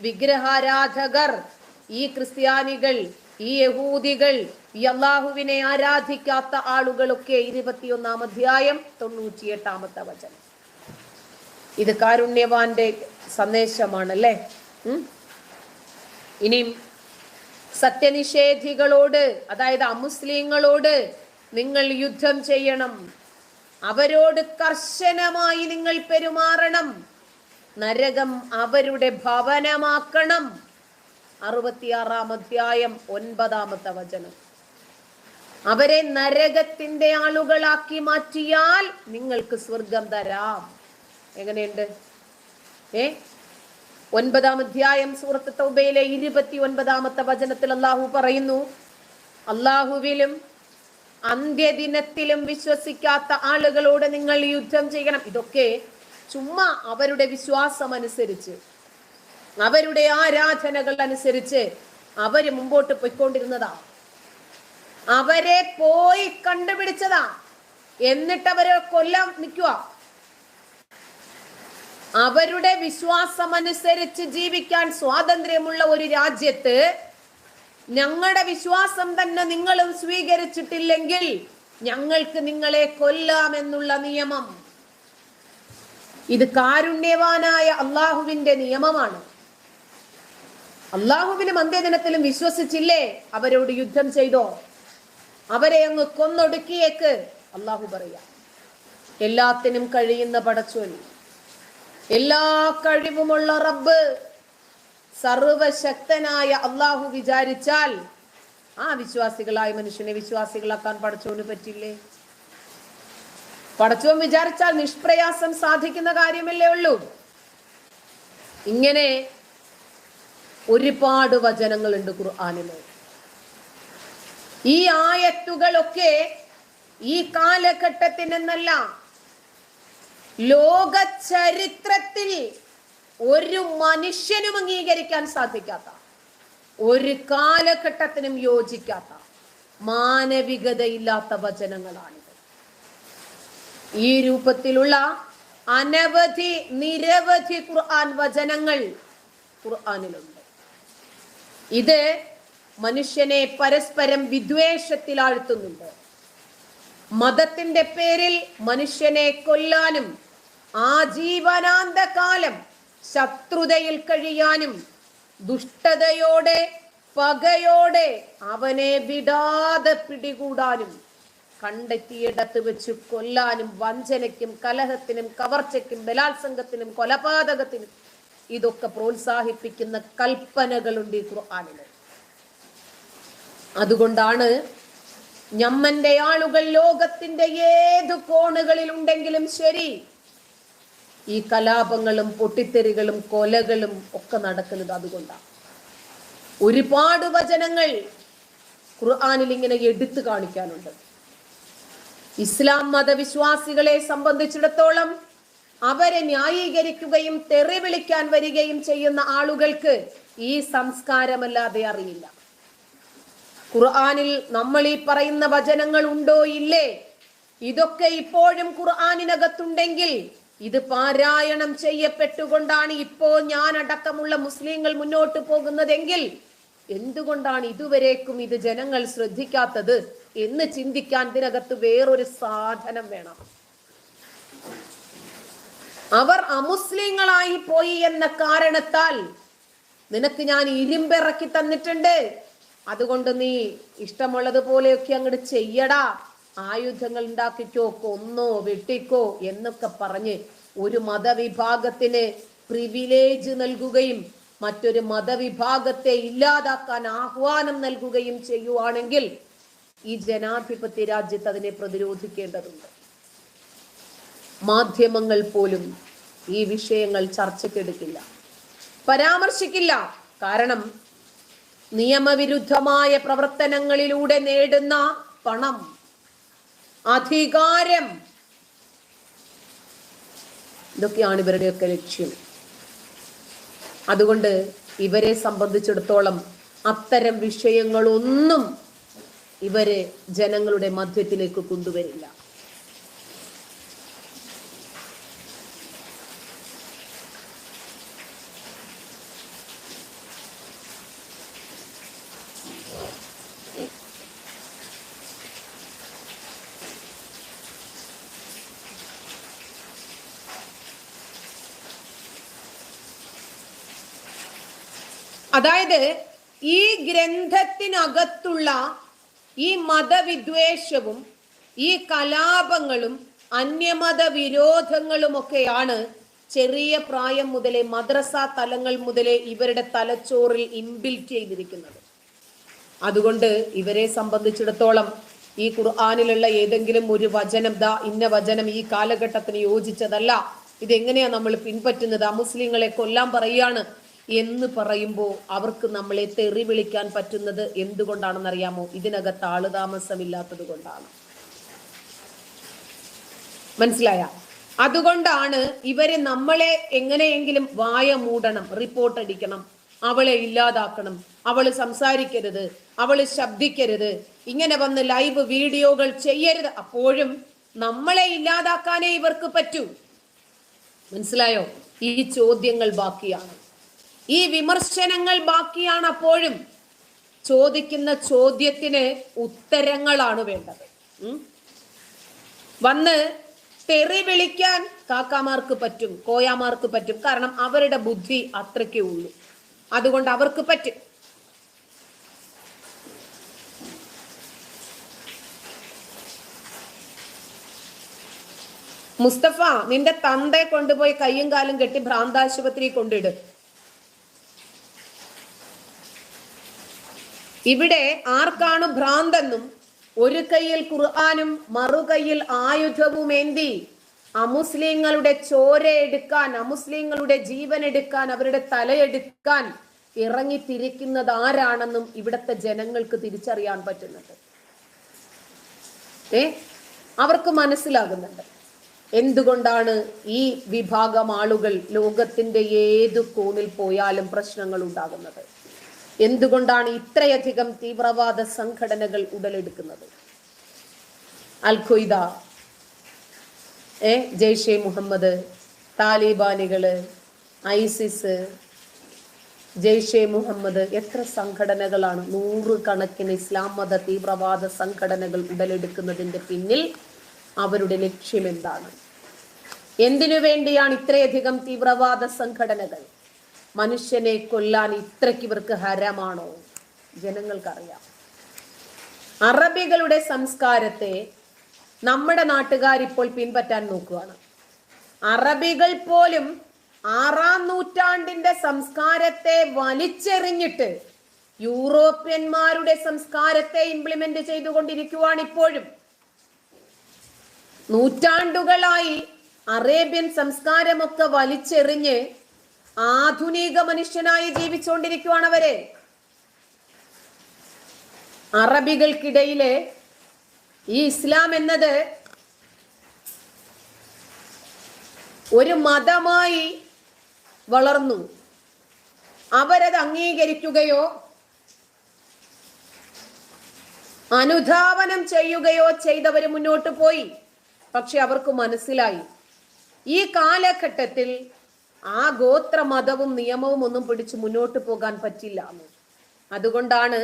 വിഗ്രഹാരാധകർ ഈ ക്രിസ്ത്യാനികൾ ഈ യഹൂദികൾ ഈ അള്ളാഹുവിനെ ആരാധിക്കാത്ത ആളുകളൊക്കെ ഇരുപത്തിയൊന്നാം അധ്യായം തൊണ്ണൂറ്റിയെട്ടാമത്തെ വചനം. ഇത് കാരുണ്യവാന്റെ സന്ദേശമാണല്ലേ? ഇനി ഇനിയും സത്യനിഷേധികളോട് അതായത് അമുസ്ലിങ്ങളോട് നിങ്ങൾ യുദ്ധം ചെയ്യണം. അവരോട് കർശനമായി നിങ്ങൾ പെരുമാറണം. നരകം അവരുടെ ഭവനമാക്കണം. അറുപത്തിയാറാം അധ്യായം ഒൻപതാമത്തെ വചനം. അവരെ നരകത്തിന്റെ ആളുകളാക്കി മാറ്റിയാൽ നിങ്ങൾക്ക് സ്വർഗം തരാം. എങ്ങനെയുണ്ട്? ഏ? ഒൻപതാം അധ്യായം സൂറത്ത് തൗബയിലെ ഇരുപത്തി ഒൻപതാമത്തെ വചനത്തിൽ അള്ളാഹു പറയുന്നു അള്ളാഹുവിലും അന്ത്യദിനത്തിലും വിശ്വസിക്കാത്ത ആളുകളോട് നിങ്ങൾ യുദ്ധം ചെയ്യണം. ഇതൊക്കെ ചുമ്മാ അവരുടെ വിശ്വാസം അനുസരിച്ച് അവരുടെ ആരാധനകൾ അനുസരിച്ച് അവർ മുമ്പോട്ട് പോയിക്കൊണ്ടിരുന്നതാ. അവരെ പോയി കണ്ടുപിടിച്ചതാ. എന്നിട്ട് അവരെ കൊല്ലാൻ നിൽക്കുക അവരുടെ വിശ്വാസം അനുസരിച്ച് ജീവിക്കാൻ സ്വാതന്ത്ര്യമുള്ള ഒരു രാജ്യത്ത് ഞങ്ങളുടെ വിശ്വാസം തന്നെ നിങ്ങളും സ്വീകരിച്ചിട്ടില്ലെങ്കിൽ ഞങ്ങൾക്ക് നിങ്ങളെ കൊല്ലാമെന്നുള്ള നിയമം. ഇത് കാരുണ്യവാനായ അള്ളാഹുവിന്റെ നിയമമാണ്. അള്ളാഹുവിനും അന്ത്യദിനത്തിലും വിശ്വസിച്ചില്ലേ? അവരോട് യുദ്ധം ചെയ്തോ? അവരെ അങ്ങ് കൊന്നൊടുക്കിയേക്ക് അള്ളാഹു പറയാ. എല്ലാത്തിനും കഴിയുന്ന പടച്ചോൻ. എല്ലാ കഴിവുമുള്ള റബ്ബ് സർവശക്തനായ അള്ളാഹു വിചാരിച്ചാൽ ആ വിശ്വാസികളായ മനുഷ്യനെ വിശ്വാസികളാക്കാൻ പടച്ചോന് പറ്റില്ലേ? പടച്ചോൻ വിചാരിച്ചാൽ നിഷ്പ്രയാസം സാധിക്കുന്ന കാര്യമല്ലേ ഉള്ളൂ. ഇങ്ങനെ ഒരുപാട് വചനങ്ങളുണ്ട് ഖുർആാനിൽ. ഈ ആയത്തുകളൊക്കെ ഈ കാലഘട്ടത്തിനെന്നല്ല ലോക ചരിത്രത്തിൽ ഒരു മനുഷ്യനും അംഗീകരിക്കാൻ സാധിക്കാത്ത ഒരു കാലഘട്ടത്തിനും യോജിക്കാത്ത മാനവികതയില്ലാത്ത വചനങ്ങളാണിത് ഈ രൂപത്തിലുള്ള അനവധി നിരവധി ഖുർആൻ വചനങ്ങൾ ഖുർആാനിലുണ്ട്. ഇത് മനുഷ്യനെ പരസ്പരം വിദ്വേഷത്തിൽ ആഴ്ത്തുന്നുണ്ട് മതത്തിന്റെ പേരിൽ മനുഷ്യനെ കൊല്ലാനും ആജീവനാന്ത കാലം ശത്രുതയിൽ കഴിയാനും ദുഷ്ടതയോടെ പകയോടെ അവനെ വിടാതെ പിടികൂടാനും കണ്ടെത്തിയിടത്ത് വെച്ച് കൊല്ലാനും വഞ്ചനയ്ക്കും കലഹത്തിനും കവർച്ചയ്ക്കും ബലാത്സംഗത്തിനും കൊലപാതകത്തിനും ഇതൊക്കെ പ്രോത്സാഹിപ്പിക്കുന്ന കൽപ്പനകളുണ്ട് ഈ ഖുർആനിൽ. അതുകൊണ്ടാണ് ഞമ്മന്റെ ആളുകൾ ലോകത്തിന്റെ ഏത് കോണുകളിൽ ഉണ്ടെങ്കിലും ശരി ഈ കലാപങ്ങളും പൊട്ടിത്തെറികളും കൊലകളും ഒക്കെ നടക്കുന്നത് അതുകൊണ്ടാണ്. ഒരുപാട് വചനങ്ങൾ ഖുർആാനിൽ ഇങ്ങനെ എടുത്തു കാണിക്കാനുണ്ട്. ഇസ്ലാം മതവിശ്വാസികളെ സംബന്ധിച്ചിടത്തോളം അവരെ ന്യായീകരിക്കുകയും തെറി വിളിക്കാൻ വരികയും ചെയ്യുന്ന ആളുകൾക്ക് ഈ സംസ്കാരമല്ലാതെ അറിയില്ല. ഖുർആാനിൽ നമ്മൾ ഈ പറയുന്ന വചനങ്ങൾ ഉണ്ടോ ഇല്ലേ? ഇതൊക്കെ ഇപ്പോഴും ഖുർആാനിനകത്തുണ്ടെങ്കിൽ ഇത് പാരായണം ചെയ്യപ്പെട്ടുകൊണ്ടാണ് ഇപ്പോ ഞാൻ അടക്കമുള്ള മുസ്ലിങ്ങൾ മുന്നോട്ട് പോകുന്നതെങ്കിൽ എന്തുകൊണ്ടാണ് ഇതുവരേക്കും ഇത് ജനങ്ങൾ ശ്രദ്ധിക്കാത്തത്? എന്ന് ചിന്തിക്കാൻ ഇതിനകത്ത് വേറൊരു സാധനം വേണം. അവർ അമുസ്ലിങ്ങളായി പോയി എന്ന കാരണത്താൽ നിനക്ക് ഞാൻ ഇരുമ്പിറക്കി തന്നിട്ടുണ്ട്. അതുകൊണ്ട് നീ ഇഷ്ടമുള്ളതുപോലെയൊക്കെ അങ്ങോട്ട് ചെയ്യടാ. ആയുധങ്ങൾ ഉണ്ടാക്കിക്കോ കൊന്നോ വെട്ടിക്കോ എന്നൊക്കെ പറഞ്ഞ് ഒരു മതവിഭാഗത്തിന് പ്രിവിലേജ് നൽകുകയും മറ്റൊരു മതവിഭാഗത്തെ ഇല്ലാതാക്കാൻ ആഹ്വാനം നൽകുകയും ചെയ്യുവാണെങ്കിൽ ഈ ജനാധിപത്യ രാജ്യത്ത് അതിനെ പ്രതിരോധിക്കേണ്ടതുണ്ട്. മാധ്യമങ്ങൾ പോലും ഈ വിഷയങ്ങൾ ചർച്ചയ്ക്കെടുക്കില്ല. പരാമർശിക്കില്ല. കാരണം നിയമവിരുദ്ധമായ പ്രവർത്തനങ്ങളിലൂടെ നേടുന്ന പണം അധികാരം ഇതൊക്കെയാണ് ഇവരുടെയൊക്കെ ലക്ഷ്യം. അതുകൊണ്ട് ഇവരെ സംബന്ധിച്ചിടത്തോളം അത്തരം വിഷയങ്ങളൊന്നും ഇവരെ ജനങ്ങളുടെ മധ്യത്തിലേക്ക് കൊണ്ടുവരില്ല. അതായത് ഈ ഗ്രന്ഥത്തിനകത്തുള്ള ഈ മതവിദ്വേഷവും ഈ കലാപങ്ങളും അന്യമത വിരോധങ്ങളുമൊക്കെയാണ് ചെറിയ പ്രായം മുതലേ മദ്രസ തലങ്ങൾ മുതലേ ഇവരുടെ തലച്ചോറിൽ ഇൻബിൽറ്റ് ചെയ്തിരിക്കുന്നത്. അതുകൊണ്ട് ഇവരെ സംബന്ധിച്ചിടത്തോളം ഈ ഖുർആാനിലുള്ള ഏതെങ്കിലും ഒരു വചനം ദാ ഇന്ന വചനം ഈ കാലഘട്ടത്തിന് യോജിച്ചതല്ല. ഇതെങ്ങനെയാ നമ്മൾ പിൻപറ്റുന്നത്? ആ മുസ്ലിങ്ങളെ കൊല്ലാൻ പറയാണ്. എന്ന് പറയുമ്പോൾ അവർക്ക് നമ്മളെ തെറി വിളിക്കാൻ പറ്റുന്നത് എന്തുകൊണ്ടാണെന്ന് അറിയാമോ ഇതിനകത്ത് ആളുതാമസമില്ലാത്തത് കൊണ്ടാണ്. മനസ്സിലായ? അതുകൊണ്ടാണ് ഇവരെ നമ്മളെ എങ്ങനെയെങ്കിലും വായ മൂടണം റിപ്പോർട്ട് അടിക്കണം അവളെ ഇല്ലാതാക്കണം അവൾ സംസാരിക്കരുത് അവൾ ശബ്ദിക്കരുത് ഇങ്ങനെ വന്ന് ലൈവ് വീഡിയോകൾ ചെയ്യരുത്. അപ്പോഴും നമ്മളെ ഇല്ലാതാക്കാനേ ഇവർക്ക് പറ്റൂ. മനസ്സിലായോ? ഈ ചോദ്യങ്ങൾ ബാക്കിയാണ്. ഈ വിമർശനങ്ങൾ ബാക്കിയാണ് അപ്പോഴും ചോദിക്കുന്ന ചോദ്യത്തിന് ഉത്തരങ്ങളാണ് വേണ്ടത്. വന്ന് തെറി വിളിക്കാൻ കാക്കാമാർക്ക് പറ്റും കോയാമാർക്ക് പറ്റും. കാരണം അവരുടെ ബുദ്ധി അത്രയ്ക്കേ ഉള്ളൂ. അതുകൊണ്ട് അവർക്ക് പറ്റും. മുസ്തഫ നിന്റെ തന്തയെ കൊണ്ടുപോയി കയ്യും കാലും കെട്ടി ഭ്രാന്താശുപത്രി കൊണ്ടിട് ഇവിടെ ആർക്കാണ് ഭ്രാന്തെന്നും ഒരു കൈയിൽ ഖുർആാനും ആയുധവും എന്തി അമുസ്ലിങ്ങളുടെ ചോര എടുക്കാൻ അമുസ്ലിങ്ങളുടെ ജീവൻ എടുക്കാൻ അവരുടെ തലയെടുക്കാൻ ഇറങ്ങി തിരിക്കുന്നത് ആരാണെന്നും ഇവിടുത്തെ ജനങ്ങൾക്ക് തിരിച്ചറിയാൻ പറ്റുന്നുണ്ട്. ഏ? അവർക്ക് മനസ്സിലാകുന്നുണ്ട്. എന്തുകൊണ്ടാണ് ഈ വിഭാഗം ആളുകൾ ലോകത്തിന്റെ ഏതു കോണിൽ പോയാലും പ്രശ്നങ്ങൾ ഉണ്ടാകുന്നത്? എന്തുകൊണ്ടാണ് ഇത്രയധികം തീവ്രവാദ സംഘടനകൾ ഉടലെടുക്കുന്നത്? അൽ ഏ ജെയ്ഷെ മുഹമ്മദ് താലിബാനികൾ ഐസിസ് ജെയ്ഷെ മുഹമ്മദ് എത്ര സംഘടനകളാണ് നൂറുകണക്കിന് ഇസ്ലാം മത തീവ്രവാദ സംഘടനകൾ ഉടലെടുക്കുന്നതിന്റെ പിന്നിൽ അവരുടെ ലക്ഷ്യം എന്താണ് എന്തിനു വേണ്ടിയാണ് ഇത്രയധികം തീവ്രവാദ സംഘടനകൾ? മനുഷ്യനെ കൊല്ലാൻ ഇത്രയ്ക്ക് ഇവർക്ക് ഹരമാണോ? ജനങ്ങൾക്കറിയാം. അറബികളുടെ സംസ്കാരത്തെ നമ്മുടെ നാട്ടുകാർ ഇപ്പോൾ പിൻപറ്റാൻ നോക്കുകയാണ് അറബികൾ പോലും ആറാം നൂറ്റാണ്ടിന്റെ സംസ്കാരത്തെ വലിച്ചെറിഞ്ഞിട്ട് യൂറോപ്യന്മാരുടെ സംസ്കാരത്തെ ഇംപ്ലിമെന്റ് ചെയ്തുകൊണ്ടിരിക്കുവാണ് ഇപ്പോഴും. നൂറ്റാണ്ടുകളായി അറേബ്യൻ സംസ്കാരമൊക്കെ വലിച്ചെറിഞ്ഞ് ആധുനിക മനുഷ്യനായി ജീവിച്ചുകൊണ്ടിരിക്കുവാണ് അവർ. അറബികൾക്കിടയിലെ ഈ ഇസ്ലാം എന്നത് ഒരു മതമായി വളർന്നു. അവരത് അംഗീകരിക്കുകയോ അനുധാവനം ചെയ്യുകയോ ചെയ്തവർ മുന്നോട്ട് പോയി. പക്ഷെ അവർക്ക് മനസ്സിലായി. ഈ കാലഘട്ടത്തിൽ ആ ഗോത്ര മതവും നിയമവും ഒന്നും പിടിച്ച് മുന്നോട്ട് പോകാൻ പറ്റില്ല. അതുകൊണ്ടാണ്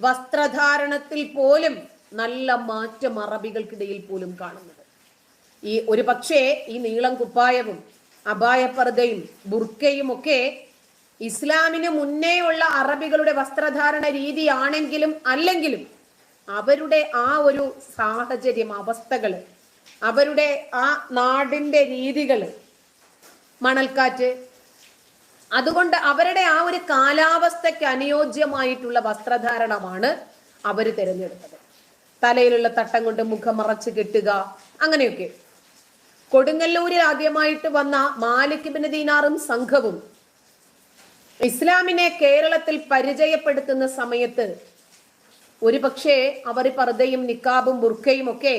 വസ്ത്രധാരണത്തിൽ പോലും നല്ല മാറ്റം അറബികൾക്കിടയിൽ പോലും കാണുന്നത്. ഈ ഒരു പക്ഷേ ഈ നീളം കുപ്പായവും അപായപ്പർദയും ബുർക്കയും ഒക്കെ ഇസ്ലാമിന് മുന്നേ ഉള്ള അറബികളുടെ വസ്ത്രധാരണ രീതിയാണെങ്കിലും അല്ലെങ്കിലും അവരുടെ ആ ഒരു സാഹചര്യം അവസ്ഥകൾ അവരുടെ ആ നാടിന്റെ രീതികൾ മണൽക്കാറ്റ്. അതുകൊണ്ട് അവരുടെ ആ ഒരു കാലാവസ്ഥയ്ക്ക് അനുയോജ്യമായിട്ടുള്ള വസ്ത്രധാരണമാണ് അവർ തിരഞ്ഞെടുത്തത്. തലയിലുള്ള തട്ടം കൊണ്ട് മുഖം മറച്ച് കെട്ടുക അങ്ങനെയൊക്കെ. കൊടുങ്ങല്ലൂരിൽ ആദ്യമായിട്ട് വന്ന മാലിക് ബിൻ ദീനാറും സംഘവും ഇസ്ലാമിനെ കേരളത്തിൽ പരിചയപ്പെടുത്തുന്ന സമയത്ത് ഒരു പക്ഷേ അവർ പർദ്ദയും നിക്കാബും ബുർഖയും ഒക്കെ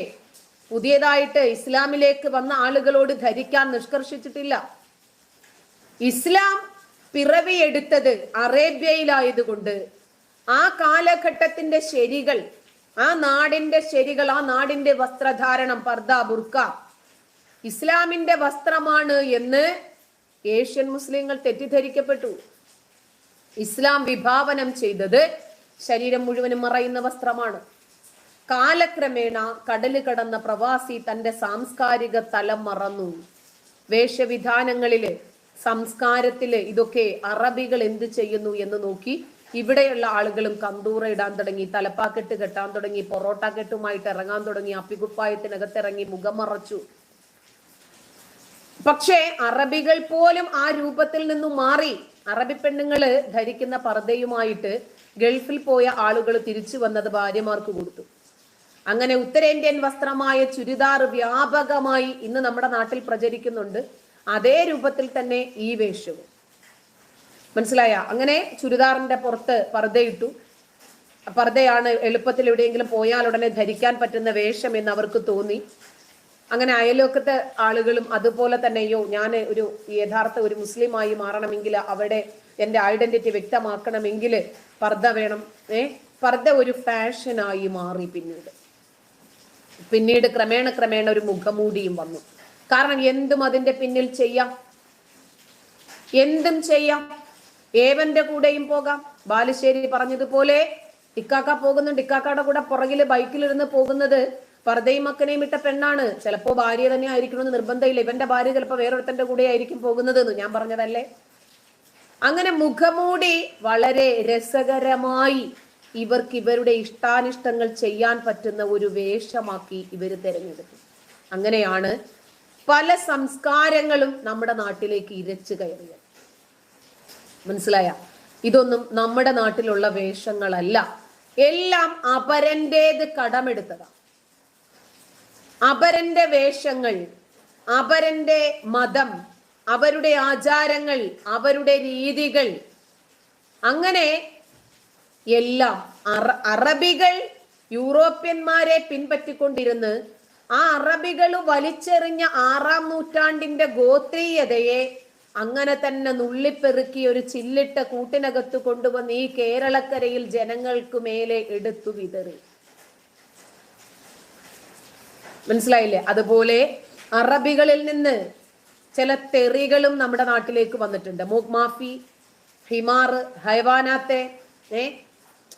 പുതിയതായിട്ട് ഇസ്ലാമിലേക്ക് വന്ന ആളുകളോട് ധരിക്കാൻ നിഷ്കർഷിച്ചിട്ടില്ല. ഇസ്ലാം പിറവിയെടുത്തത് അറേബ്യയിലായതുകൊണ്ട് ആ കാലഘട്ടത്തിന്റെ ശരികൾ ആ നാടിന്റെ ശരികൾ ആ നാടിന്റെ വസ്ത്രധാരണം പർദ ബുർക്ക ഇസ്ലാമിന്റെ വസ്ത്രമാണ് എന്ന് ഏഷ്യൻ മുസ്ലിങ്ങൾ തെറ്റിദ്ധരിക്കപ്പെട്ടു. ഇസ്ലാം വിഭാവനം ചെയ്തത് ശരീരം മുഴുവനും മറയുന്ന വസ്ത്രമാണ്. കാലക്രമേണ കടൽ കടന്ന പ്രവാസി തന്റെ സാംസ്കാരിക തലം മറന്നു. വേഷവിധാനങ്ങളിൽ സംസ്കാരത്തിൽ ഇതൊക്കെ അറബികൾ എന്ത് ചെയ്യുന്നു എന്ന് നോക്കി ഇവിടെയുള്ള ആളുകളും കന്തൂറ ഇടാൻ തുടങ്ങി തലപ്പാക്കെട്ട് കെട്ടാൻ തുടങ്ങി പൊറോട്ട കെട്ടുമായിട്ട് ഇറങ്ങാൻ തുടങ്ങി അപ്പികുപ്പായത്തിനകത്തിറങ്ങി മുഖം മറച്ചു പക്ഷേ അറബികൾ പോലും ആ രൂപത്തിൽ നിന്നും മാറി. അറബി പെണ്ണുങ്ങൾ ധരിക്കുന്ന പർദ്ദയുമായിട്ട് ഗൾഫിൽ പോയ ആളുകൾ തിരിച്ചു വന്നത് ഭാര്യമാർക്ക് കൊടുത്തു. അങ്ങനെ ഉത്തരേന്ത്യൻ വസ്ത്രമായ ചുരിദാർ വ്യാപകമായി ഇന്ന് നമ്മുടെ നാട്ടിൽ പ്രചരിക്കുന്നുണ്ട്. അതേ രൂപത്തിൽ തന്നെ ഈ വേഷവും. മനസ്സിലായ? അങ്ങനെ ചുരിദാറിന്റെ പുറത്ത് പർദ്ദയിട്ടു. പർദ്ദയാണ് എളുപ്പത്തിൽ എവിടെയെങ്കിലും പോയാൽ ഉടനെ ധരിക്കാൻ പറ്റുന്ന വേഷം എന്ന് അവർക്ക് തോന്നി. അങ്ങനെ അയലോക്കത്തെ ആളുകളും അതുപോലെ തന്നെയോ ഞാൻ ഒരു യഥാർത്ഥ ഒരു മുസ്ലിമായി മാറണമെങ്കിൽ അവിടെ എന്റെ ഐഡന്റിറ്റി വ്യക്തമാക്കണമെങ്കിൽ പർദ്ദ വേണം. ഏ? പർദ്ദ ഒരു ഫാഷനായി മാറി പിന്നീട്. പിന്നീട് ക്രമേണ ക്രമേണ ഒരു മുഖമൂടിയും വന്നു. കാരണം എന്തും അതിന്റെ പിന്നിൽ ചെയ്യാം. എന്തും ചെയ്യാം. ഏവന്റെ കൂടെയും പോകാം. ബാലുശ്ശേരി പറഞ്ഞതുപോലെ ഇക്കാക്ക പോകുന്നുണ്ട്. ഇക്കാക്കയുടെ കൂടെ പുറകിൽ ബൈക്കിലിരുന്ന് പോകുന്നത് പർദ്ദയും മക്കനെയും ഇട്ട പെണ്ണാണ്. ചിലപ്പോ ഭാര്യ തന്നെ ആയിരിക്കണമെന്ന് നിർബന്ധമില്ല. ഇവന്റെ ഭാര്യ ചിലപ്പോ വേറൊരുത്തന്റെ കൂടെ ആയിരിക്കും പോകുന്നത് എന്ന് ഞാൻ പറഞ്ഞതല്ലേ? അങ്ങനെ മുഖമൂടി വളരെ രസകരമായി ഇവർക്ക് ഇവരുടെ ഇഷ്ടാനിഷ്ടങ്ങൾ ചെയ്യാൻ പറ്റുന്ന ഒരു വേഷമാക്കി ഇവർ തിരഞ്ഞെടുത്തു. അങ്ങനെയാണ് പല സംസ്കാരങ്ങളും നമ്മുടെ നാട്ടിലേക്ക് ഇരച്ചു കയറിയത് മനസ്സിലായ? ഇതൊന്നും നമ്മുടെ നാട്ടിലുള്ള വേഷങ്ങളല്ല. എല്ലാം അപരന്റേത് കടമെടുത്തതാണ് അപരന്റെ വേഷങ്ങൾ അപരന്റെ മതം അവരുടെ ആചാരങ്ങൾ അവരുടെ രീതികൾ. അങ്ങനെ എല്ലാം അറബികൾ യൂറോപ്യന്മാരെ പിൻപറ്റിക്കൊണ്ടിരുന്ന് ആ അറബികൾ വലിച്ചെറിഞ്ഞ ആറാം നൂറ്റാണ്ടിന്റെ ഗോത്രീയതയെ അങ്ങനെ തന്നെ നുള്ളിപ്പെറുക്കി ഒരു ചില്ലിട്ട കൂട്ടിനകത്ത് കൊണ്ടുവന്ന് ഈ കേരളക്കരയിൽ ജനങ്ങൾക്ക് മേലെ എടുത്തു വിതറി. മനസ്സിലായില്ലേ? അതുപോലെ അറബികളിൽ നിന്ന് ചില തെറികളും നമ്മുടെ നാട്ടിലേക്ക് വന്നിട്ടുണ്ട്. മൂക്ക് മാഫി ഹിമാർ ഹൈവാനാത്തെ ഏ?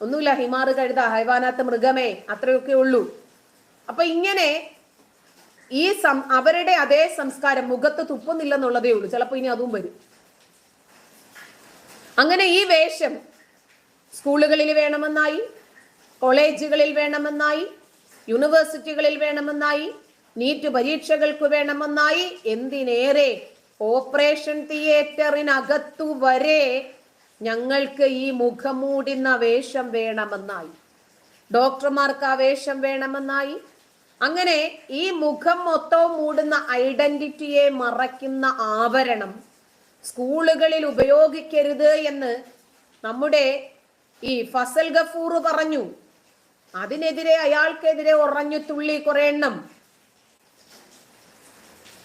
ഒന്നുമില്ല ഹിമാർ കഴുത ഹൈവാനാത്ത് മൃഗമേ അത്രയൊക്കെ ഉള്ളൂ. അപ്പൊ ഇങ്ങനെ ഈ സം അവരുടെ അതേ സംസ്കാരം മുഖത്ത് തുപ്പുന്നില്ലെന്നുള്ളതേ ഉള്ളൂ. ചിലപ്പോ ഇനി അതും വരും. അങ്ങനെ ഈ വേഷം സ്കൂളുകളിൽ വേണമെന്നായി കോളേജുകളിൽ വേണമെന്നായി യൂണിവേഴ്സിറ്റികളിൽ വേണമെന്നായി നീറ്റ് പരീക്ഷകൾക്ക് വേണമെന്നായി എന്തിനേറെ ഓപ്പറേഷൻ തിയേറ്ററിനകത്തു വരെ ഞങ്ങൾക്ക് ഈ മുഖം മൂടുന്ന വേഷം വേണമെന്നായി. ഡോക്ടർമാർക്ക് ആ വേഷം വേണമെന്നായി. അങ്ങനെ ഈ മുഖം മൊത്തവും മൂടുന്ന ഐഡന്റിറ്റിയെ മറയ്ക്കുന്ന ആവരണം സ്കൂളുകളിൽ ഉപയോഗിക്കരുത് എന്ന് നമ്മുടെ ഈ ഫസൽ ഗഫൂർ പറഞ്ഞു. അതിനെതിരെ അയാൾക്കെതിരെ ഉറഞ്ഞു തുള്ളി കുറെ എണ്ണം.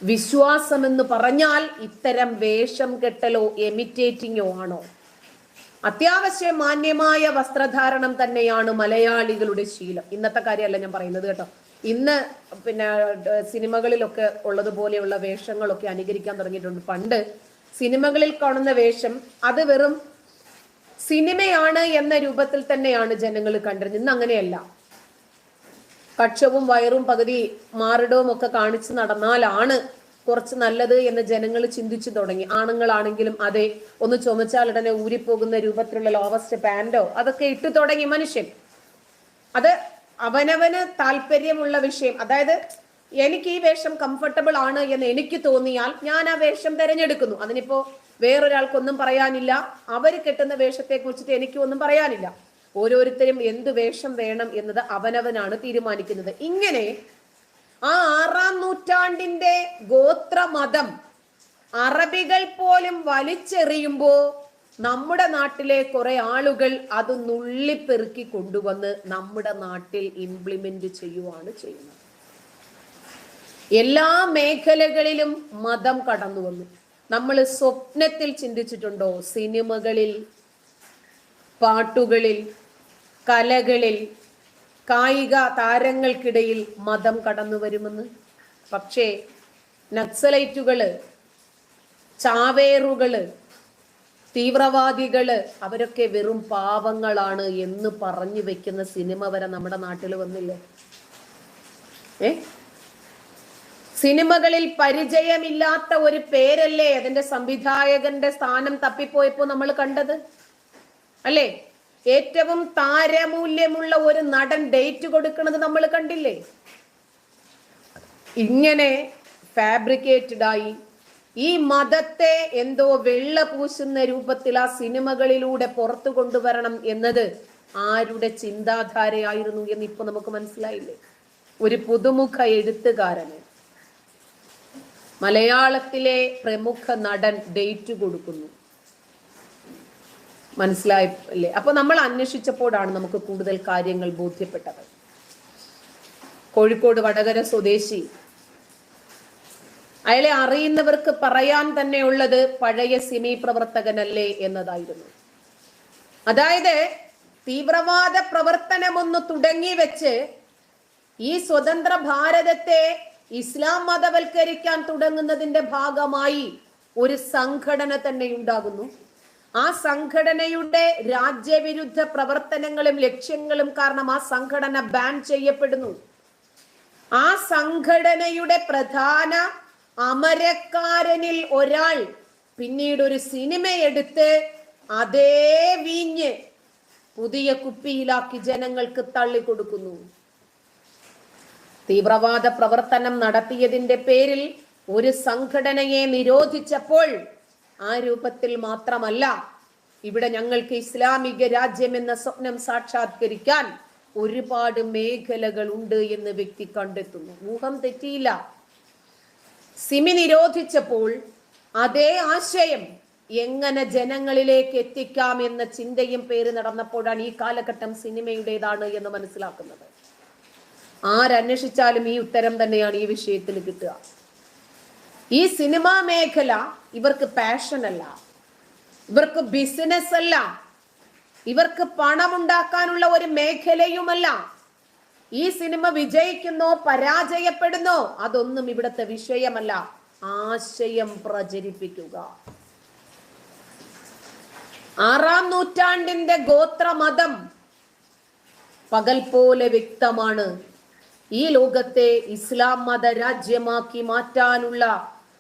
വിശ്വാസം എന്ന് പറഞ്ഞാൽ ഇത്തരം വേഷം കെട്ടലോ എമിറ്റേറ്റിങ്ങോ ആണോ? അത്യാവശ്യ മാന്യമായ വസ്ത്രധാരണം തന്നെയാണ് മലയാളികളുടെ ശീലം. ഇന്നത്തെ കാര്യമല്ല ഞാൻ പറയുന്നത് കേട്ടോ. ഇന്ന് പിന്നെ സിനിമകളിലൊക്കെ ഉള്ളതുപോലെയുള്ള വേഷങ്ങളൊക്കെ അനുകരിക്കാൻ തുടങ്ങിയിട്ടുണ്ട്. പണ്ട് സിനിമകളിൽ കാണുന്ന വേഷം അത് വെറും സിനിമയാണ് എന്ന രൂപത്തിൽ തന്നെയാണ് ജനങ്ങൾ കണ്ടിരുന്നത് ഇന്ന് അങ്ങനെയല്ല. കക്ഷവും വയറും പകുതി മാറിടവും ഒക്കെ കാണിച്ചു നടന്നാലാണ് കുറച്ച് നല്ലത് എന്ന് ജനങ്ങൾ ചിന്തിച്ചു തുടങ്ങി. ആണുങ്ങളാണെങ്കിലും അതെ ഒന്ന് ചുമച്ചാൽ ഉടനെ ഊരിപ്പോകുന്ന രൂപത്തിലുള്ള ലോവസ്റ്റ് പാന്റോ അതൊക്കെ ഇട്ടു തുടങ്ങി മനുഷ്യൻ. അത് അവനവന് താല്പര്യമുള്ള വിഷയം. അതായത് എനിക്ക് ഈ വേഷം കംഫർട്ടബിൾ ആണ് എന്ന് എനിക്ക് തോന്നിയാൽ ഞാൻ ആ വേഷം തിരഞ്ഞെടുക്കുന്നു. അതിനിപ്പോ വേറൊരാൾക്കൊന്നും പറയാനില്ല. അവർ കെട്ടുന്ന വേഷത്തെ കുറിച്ചിട്ട് എനിക്ക് ഒന്നും പറയാനില്ല. ഓരോരുത്തരും എന്ത് വേഷം വേണം എന്നത് അവനവനാണ് തീരുമാനിക്കുന്നത്. ഇങ്ങനെ ആ ആറാം നൂറ്റാണ്ടിന്റെ ഗോത്രമതം അറബികൾ പോലും വലിച്ചെറിയുമ്പോ നമ്മുടെ നാട്ടിലെ കുറെ ആളുകൾ അത് നുള്ളിപ്പെറുക്കി കൊണ്ടുവന്ന് നമ്മുടെ നാട്ടിൽ ഇംപ്ലിമെന്റ് ചെയ്യുവാണ് ചെയ്യുന്നത്. എല്ലാ മേഖലകളിലും മതം കടന്നു വന്നു. നമ്മൾ സ്വപ്നത്തിൽ ചിന്തിച്ചിട്ടുണ്ടോ? സിനിമകളിൽ പാട്ടുകളിൽ കലകളിൽ കായിക താരങ്ങൾക്കിടയിൽ മതം കടന്നു വരുമെന്ന്? പക്ഷേ നക്സലൈറ്റുകൾ ചാവേറുകൾ തീവ്രവാദികൾ അവരൊക്കെ വെറും പാവങ്ങളാണ് എന്ന് പറഞ്ഞു വെക്കുന്ന സിനിമ വരെ നമ്മുടെ നാട്ടിൽ വന്നില്ലേ? ഏ? സിനിമകളിൽ പരിചയമില്ലാത്ത ഒരു പേരല്ലേ അതിന്റെ സംവിധായകന്റെ സ്ഥാനം തപ്പിപ്പോയപ്പോ നമ്മൾ കണ്ടത്? അല്ലേ? ഏറ്റവും താരമൂല്യമുള്ള ഒരു നടൻ ഡേറ്റ് കൊടുക്കുന്നത് നമ്മൾ കണ്ടില്ലേ? ഇങ്ങനെ ഫാബ്രിക്കേറ്റഡ് ആയി ഈ മതത്തെ എന്തോ വെള്ള പൂശുന്ന രൂപത്തിൽ ആ സിനിമകളിലൂടെ പുറത്തു കൊണ്ടുവരണം എന്നത് ആരുടെ ചിന്താധാരയായിരുന്നു എന്ന് ഇപ്പൊ നമുക്ക് മനസ്സിലായില്ലേ? ഒരു പുതുമുഖ എഴുത്തുകാരന്. മലയാളത്തിലെ പ്രമുഖ നടൻ ഡേറ്റ് കൊടുക്കുന്നു. മനസ്സിലായില്ലേ? അപ്പൊ നമ്മൾ അന്വേഷിച്ചപ്പോഴാണ് നമുക്ക് കൂടുതൽ കാര്യങ്ങൾ ബോധ്യപ്പെട്ടത്. കോഴിക്കോട് വടകര സ്വദേശി അയാളെ അറിയുന്നവർക്ക് പറയാൻ തന്നെ ഉള്ളത് പഴയ സിമി പ്രവർത്തകനല്ലേ എന്നതായിരുന്നു. അതായത് തീവ്രവാദ പ്രവർത്തനമൊന്ന് തുടങ്ങി വെച്ച് ഈ സ്വതന്ത്ര ഭാരതത്തെ ഇസ്ലാം മതവൽക്കരിക്കാൻ തുടങ്ങുന്നതിന്റെ ഭാഗമായി ഒരു സംഘടന തന്നെ ഉണ്ടാകുന്നു. ആ സംഘടനയുടെ രാജ്യവിരുദ്ധ പ്രവർത്തനങ്ങളും ലക്ഷ്യങ്ങളും കാരണം ആ സംഘടന ബാൻ ചെയ്യപ്പെടുന്നു. ആ സംഘടനയുടെ പ്രധാന അമരക്കാരനിൽ ഒരാൾ പിന്നീട് ഒരു സിനിമ എടുത്ത് അതേ വീഞ്ഞ് പുതിയ കുപ്പിയിലാക്കി ജനങ്ങൾക്ക് തള്ളിക്കൊടുക്കുന്നു. തീവ്രവാദ പ്രവർത്തനം നടത്തിയതിന്റെ പേരിൽ ഒരു സംഘടനയെ നിരോധിച്ചപ്പോൾ ആ രൂപത്തിൽ മാത്രമല്ല ഇവിടെ ഞങ്ങൾക്ക് ഇസ്ലാമിക രാജ്യം എന്ന സ്വപ്നം സാക്ഷാത്കരിക്കാൻ ഒരുപാട് മേഖലകൾ ഉണ്ട് എന്ന് വ്യക്തി കണ്ടെത്തുന്നു. ഊഹം തെറ്റിയില്ല. സിമി നിരോധിച്ചപ്പോൾ അതേ ആശയം എങ്ങനെ ജനങ്ങളിലേക്ക് എത്തിക്കാം എന്ന ചിന്തയും പേര് നടന്നപ്പോഴാണ് ഈ കാലഘട്ടം സിനിമയുടേതാണ് എന്ന് മനസ്സിലാക്കുന്നത്. ആരന്വേഷിച്ചാലും ഈ ഉത്തരം തന്നെയാണ് ഈ വിഷയത്തിൽ കിട്ടുക. ഈ സിനിമാ മേഖല ഇവർക്ക് പാഷൻ അല്ല. ഇവർക്ക് ബിസിനസ് അല്ല. ഇവർക്ക് പണമുണ്ടാക്കാനുള്ള ഒരു മേഖലയുമല്ല. ഈ സിനിമ വിജയിക്കുന്നോ പരാജയപ്പെടുന്നോ. അതൊന്നും ഇവിടുത്തെ വിഷയമല്ല. ആശയം പ്രചരിപ്പിക്കുക. ആറാം നൂറ്റാണ്ടിന്റെ ഗോത്രമതം പകൽ പോലെ വ്യക്തമാണ്. ഈ ലോകത്തെ ഇസ്ലാം മത രാജ്യമാക്കി മാറ്റാനുള്ള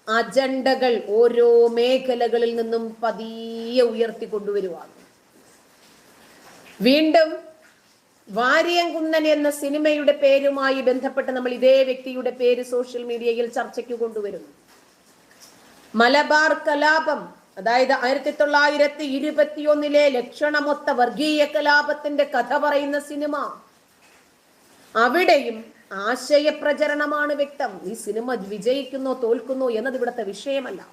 അജണ്ടകൾ ഓരോ മേഖലകളിൽ നിന്നും പതിയെ ഉയർത്തിക്കൊണ്ടുവരുവാണ്. വീണ്ടും വാരിയംകുന്നൻ എന്ന സിനിമയുടെ പേരുമായി ബന്ധപ്പെട്ട് നമ്മൾ ഇതേ വ്യക്തിയുടെ പേര് സോഷ്യൽ മീഡിയയിൽ ചർച്ചയ്ക്ക് കൊണ്ടുവരുന്നു. മലബാർ കലാപം അതായത് ആയിരത്തി തൊള്ളായിരത്തി ഇരുപത്തിയൊന്നിലെ ലക്ഷണമൊത്ത വർഗീയ കലാപത്തിന്റെ കഥ പറയുന്ന സിനിമ. അവിടെയും ആശയപ്രചരണമാണ് വ്യക്തം. ഈ സിനിമ വിജയിക്കുന്നോ തോൽക്കുന്നോ എന്നത് ഇവിടുത്തെ വിഷയമല്ല.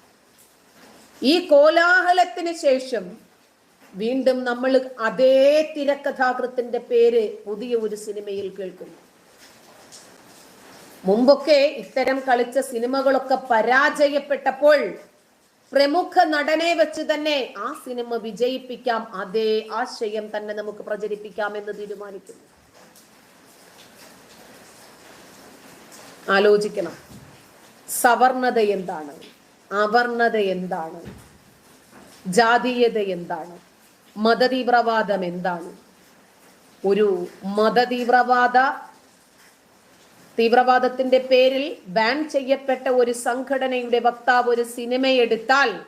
ഈ കോലാഹലത്തിന് ശേഷം വീണ്ടും നമ്മൾ അതേ തിരക്കഥാകൃത്തിന്റെ പേര് പുതിയ ഒരു സിനിമയിൽ കേൾക്കുന്നു. മുമ്പൊക്കെ ഇത്തരം കളിച്ച സിനിമകളൊക്കെ പരാജയപ്പെട്ടപ്പോൾ പ്രമുഖ നടനെ വെച്ച് തന്നെ ആ സിനിമ വിജയിപ്പിക്കാം അതേ ആശയം തന്നെ നമുക്ക് പ്രചരിപ്പിക്കാം എന്ന് തീരുമാനിക്കുന്നു. ആലോചിക്കണം. സവർണത എന്താണ്? അവർണത എന്താണ്? ജാതീയത എന്താണ്? മതതീവ്രവാദം എന്താണ്? ഒരു മതതീവ്രവാദ തീവ്രവാദത്തിന്റെ പേരിൽ ബാൻ ചെയ്യപ്പെട്ട ഒരു സംഘടനയുടെ വക്താവ് ഒരു സിനിമയെടുത്താൽ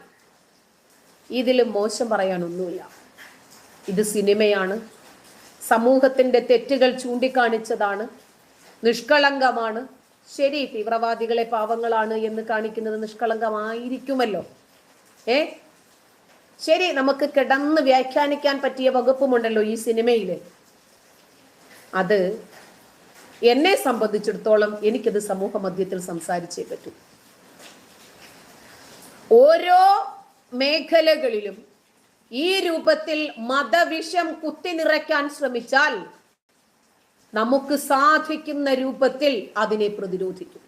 ഇതിൽ മോശം പറയാനൊന്നുമില്ല. ഇത് സിനിമയാണ്. സമൂഹത്തിന്റെ തെറ്റുകൾ ചൂണ്ടിക്കാണിച്ചതാണ്. നിഷ്കളങ്കമാണ്. ശരി തീവ്രവാദികളെ പാവങ്ങളാണ് എന്ന് കാണിക്കുന്നത് നിഷ്കളങ്കമായിരിക്കുമല്ലോ. ഏ? ശരി നമുക്ക് കിടന്ന് വ്യാഖ്യാനിക്കാൻ പറ്റിയ വകുപ്പുമുണ്ടല്ലോ ഈ സിനിമയിൽ. അത് എന്നെ സംബന്ധിച്ചിടത്തോളം എനിക്കത് സമൂഹ മധ്യത്തിൽ സംസാരിച്ചേ പറ്റൂ. ഓരോ മേഖലകളിലും ഈ രൂപത്തിൽ മതവിഷം കുത്തി നിറയ്ക്കാൻ ശ്രമിച്ചാൽ നമുക്ക് സാധിക്കുന്ന രൂപത്തിൽ അതിനെ പ്രതിരോധിക്കും.